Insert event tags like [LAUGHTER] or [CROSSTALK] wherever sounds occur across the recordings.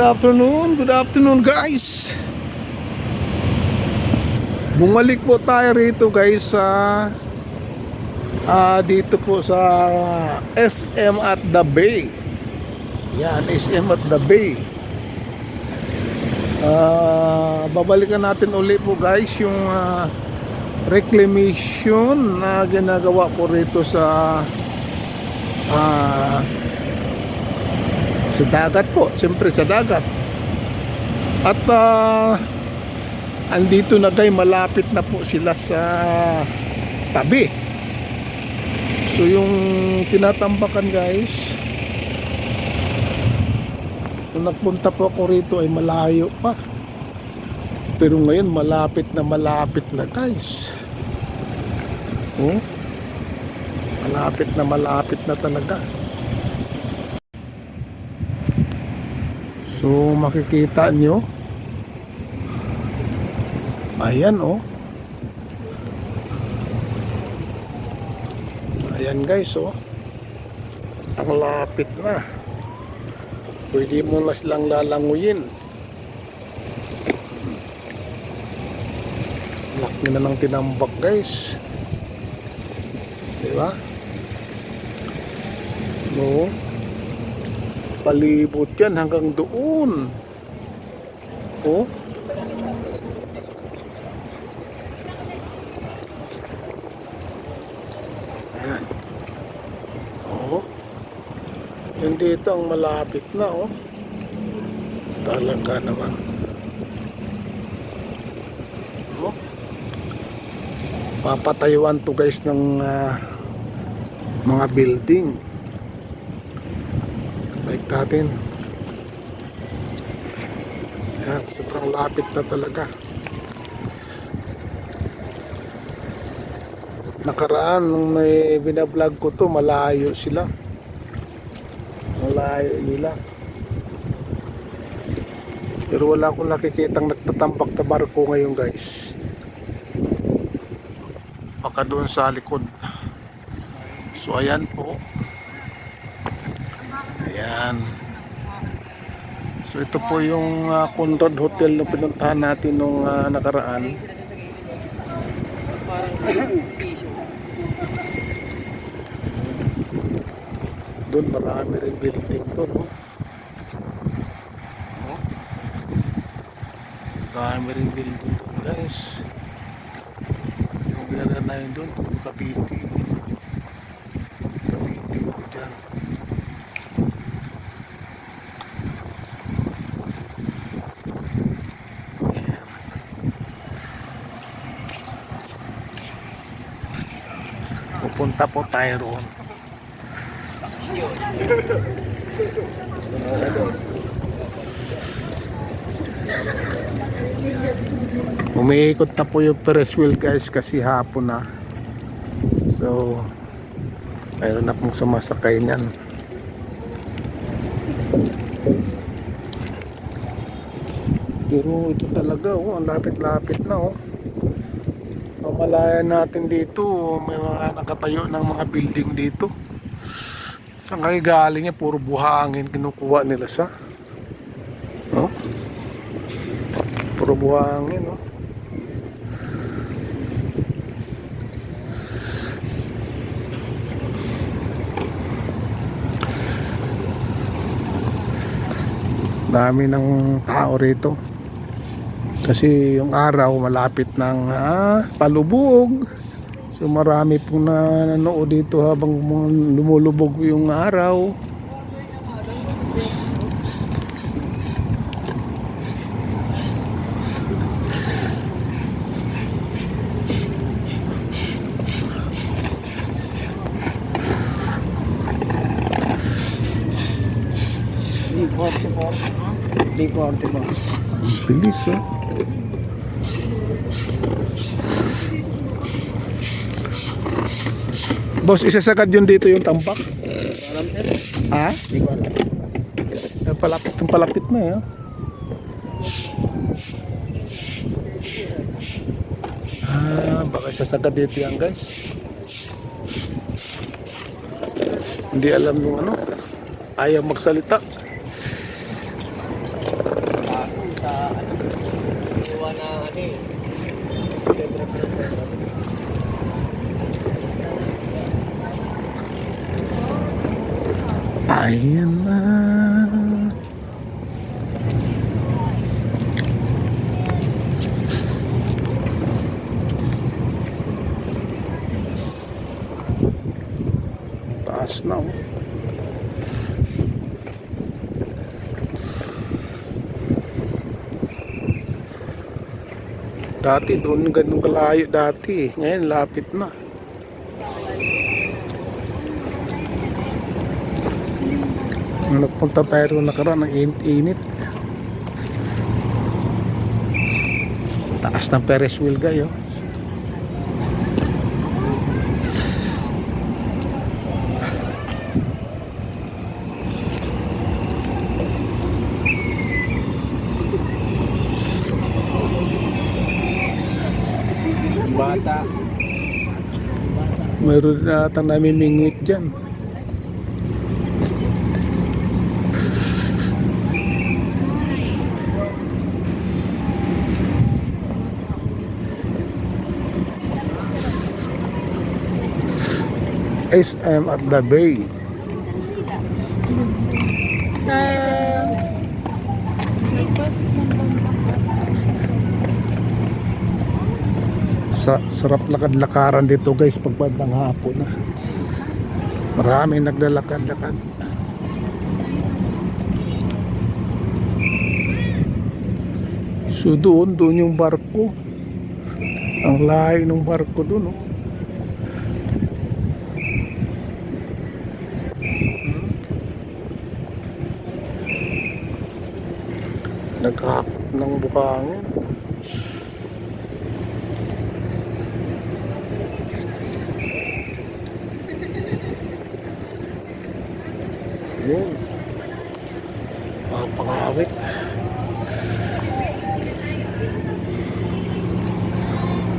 afternoon, good afternoon guys. Bumalik po tayo rito guys sa ah, dito po sa SM at the Bay. Yan, SM at the Bay. Ah, Babalikan natin uli po guys yung ah, reclamation na ginagawa po rito sa ah sa dagat po, siyempre sa dagat. At ah, andito na guys, malapit na po sila sa tabi. So yung tinatambakan guys, nung nagpunta po ako rito ay malayo pa. Pero ngayon malapit na malapit na guys. Oh. Malapit na malapit na talaga. So makikita nyo. Ayan oh. Ayan guys oh. Ang lapit na. Pwede mo na silang lalanguyin. Laki na ng tinambak guys. Diba? Oo palibot yan hanggang doon. Oh. Ayan. oh. Yung dito ang malapit na oh. Talaga naman. Oh. Papatayuan to guys ng ah, mga building bike natin. Yan sobrang lapit na talaga. Nakaraan nung may binablog ko to malayo sila. Malayo nila. Pero wala akong nakikitang nagtatambak na barko ngayon guys. Baka doon sa likod. So ayan po Ayan. So ito po yung uh, Conrad Hotel na pinuntahan natin nung ah, nakaraan. Doon marami rin building. Oh. Oh. Marami rin building doon guys. Yung ginagawa na yun doon. Cavite po dyan. Pupunta po tayo roon. Umiikot na po yung Ferris wheel guys kasi hapon na. So, mayroon na pong sumasakay niyan. Pero ito talaga, oh, ang lapit-lapit na oh. Mamalayan natin dito, may mga nakatayo ng mga building dito. Saan kayo galing yan? Puro buhangin kinukuha nila sa. No? Puro buhangin, no? Dami ng tao rito. Kasi yung araw malapit ng ah, palubog. So marami pong na nanood dito habang lumulubog yung araw. Bilis oh. Boss, isasagad yun dito yung tampak? Ha? Hindi ko alam. Palapit yung palapit na eh. Ah, baka isasagad dito yan guys. Hindi alam yung ano. Ayaw magsalita. Ayan na. Taas na oh. Dati doon ganun kalayo dati eh. Ngayon lapit na. Nagpunta tayo rin nakaraan, ang init-init. Taas ng Ferris wheel gayo. Bata. Mayroon na ata namimingwit dyan. SM at the Bay. Sa... Sa sarap lakad-lakaran dito guys pag bandang hapon na. Maraming naglalakad-lakad. So doon, doon yung barko. Ang layo ng barko doon, oh. Naghahakot ng bukangin. Yun. Mga pangawit.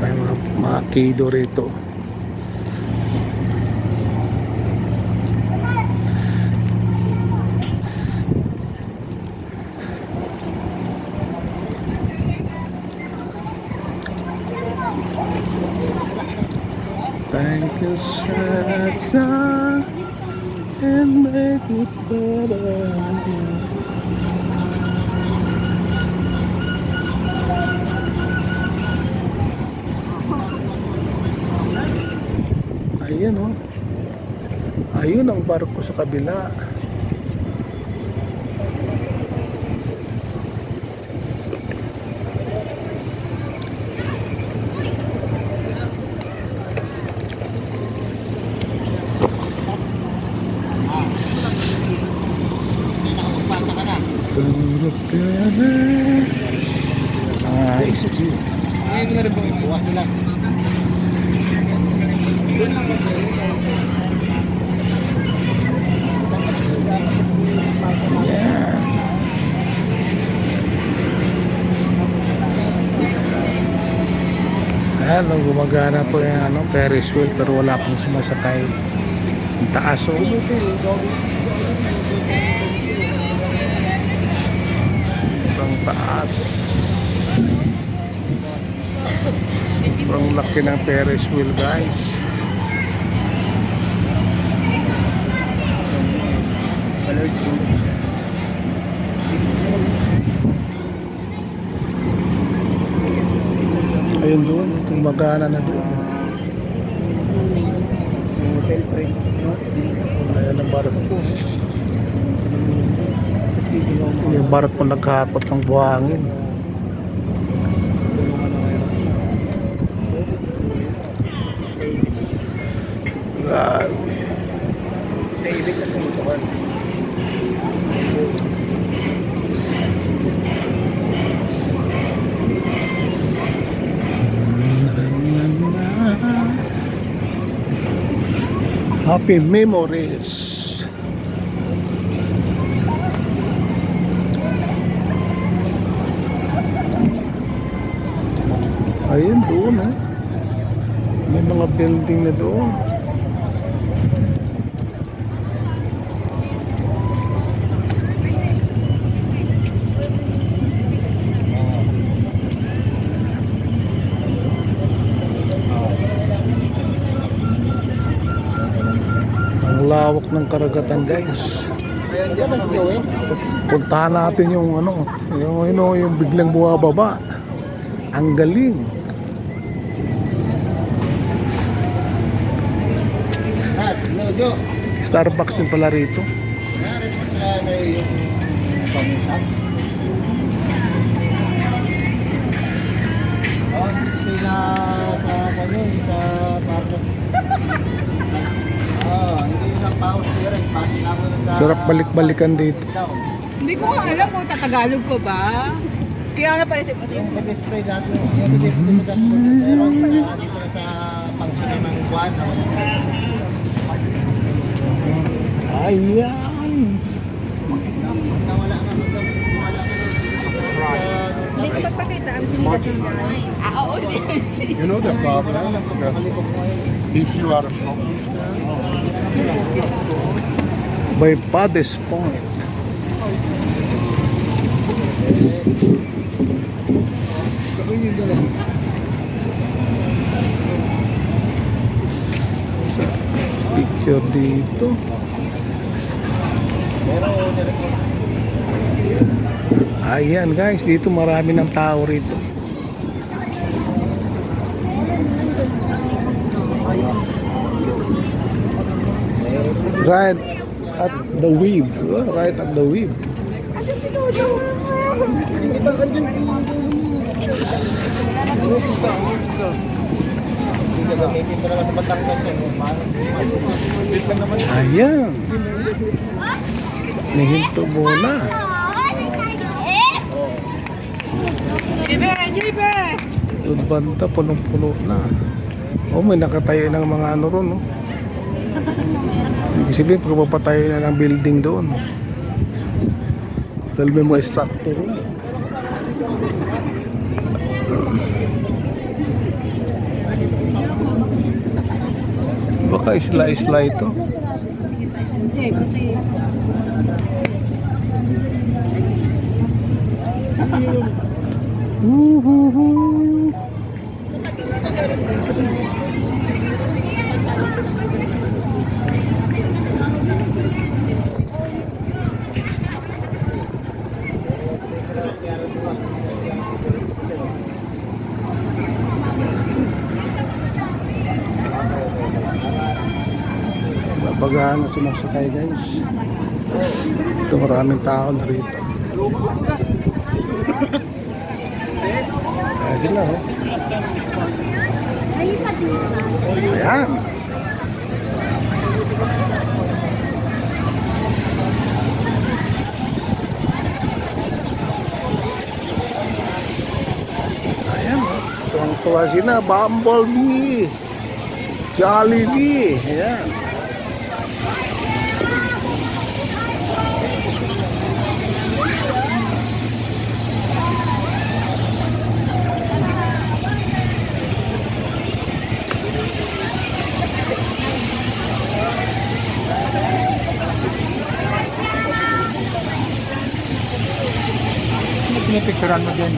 May mga, mga kido rito. Thank you, Satan and make it better. Ayan oh. Ayun ang barko sa kabila. Nice. Ngayon ko na rin pong ibuwas nila. Ayan, nung gumagana po yung ano, Ferris wheel pero wala pong sumasakay. Ang taas oh. Ang taas. Ang laki ng Ferris wheel guys. Ayun doon, gumagana na doon. Ayan ang mo. Yung barko nagkakot ng buhangin. Grabe. David kasi dito ka. Happy memories. Ayun doon eh mga building na doon. lawak ng karagatan guys. Puntahan natin yung ano yung, ano, yung biglang bumababa. Ang galing. Starbucks din pala rito. Sila sa kanyo, sa parko. Oh, hindi lang paus sa... Sarap balik-balikan dito. Hindi ko alam kung tatagalog ko ba. Kaya nga napaisip ko Yung pag-spray natin, yung pag-spray sa dashboard, pero sa dito sa pangsyon ng buwan, Ayan. Hindi ko magpakita ang sinigasin niya. Ah, oo. You know the problem if you are a By Pades Point. Sa picture dito. Ayan guys, dito marami ng tao rito. Right at the weave. Right at the weave. Ayan. Nihinto muna. Jibe! Jibe! Doon banda, punong-puno na. Oh, may nakatayo ng mga ano ron, no? Ibig sabihin, pagpapatayo na ng building doon. Dahil may mga structure ron. Baka isla-isla ito. Hindi, kasi... Woohoo! Babagahan na sumasakay guys. Ito maraming tao na rito. [LAUGHS] Pwede na, oh. Ayan. Ayan, oh. Tuwang-tuwa sila. Bumblebee. Jollibee. Ayan. Pinipicturean mo din.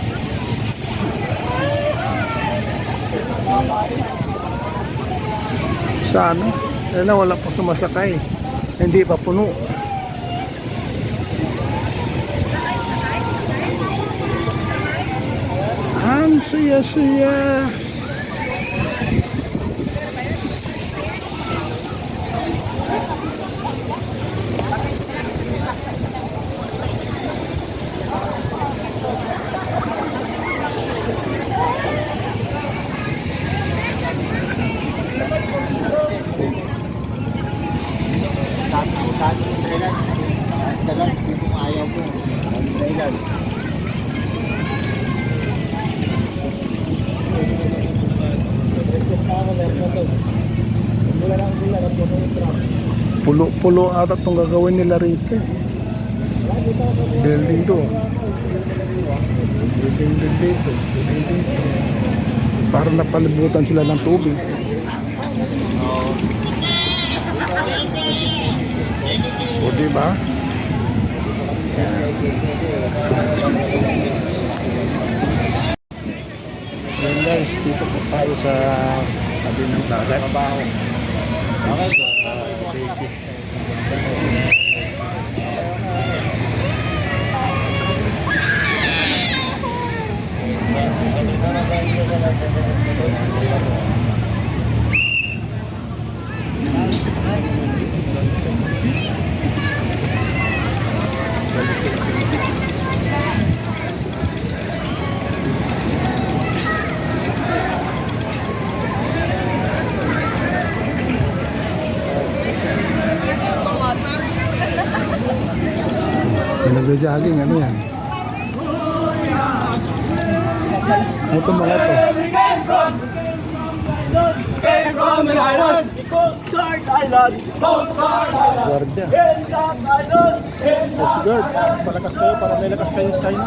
Sa ano? Na, wala pa sumasakay. Hindi pa puno. Ang saya-saya. Pulo-pulo ata itong gagawin nila rito. Building to. Building din dito. Para napalibutan sila ng tubig. O diba? Yan guys, dito po tayo sa tabi ng dagat. Okay. Sa Thank you. Nagja-jogging, ano yan? Itong mga to? Coming Island! Coast Guard Island! Coast Guard Island! Guardia. Coast Guard, palakas kayo para may lakas kayo China.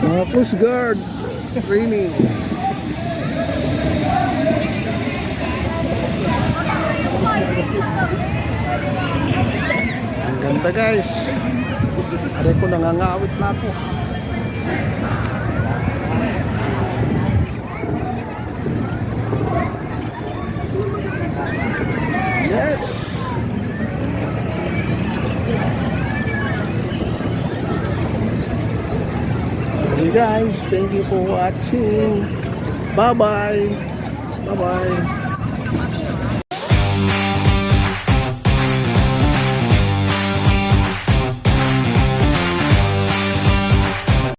Mga Coast Guard training. Ganda guys. Aray ko nangangawit na ako. Yes. Okay guys, thank you for watching. Bye bye. Bye bye.